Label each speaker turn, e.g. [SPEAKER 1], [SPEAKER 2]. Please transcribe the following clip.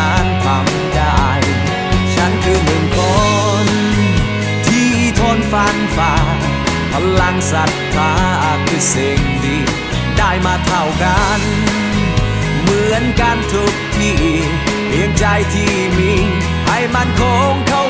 [SPEAKER 1] ้น ฝันฝ่า พลังศรัทธาคือสิ่งดี ได้มาเท่ากัน เหมือนกันทุกที่เพียงใจที่มี ให้มันคงเข้า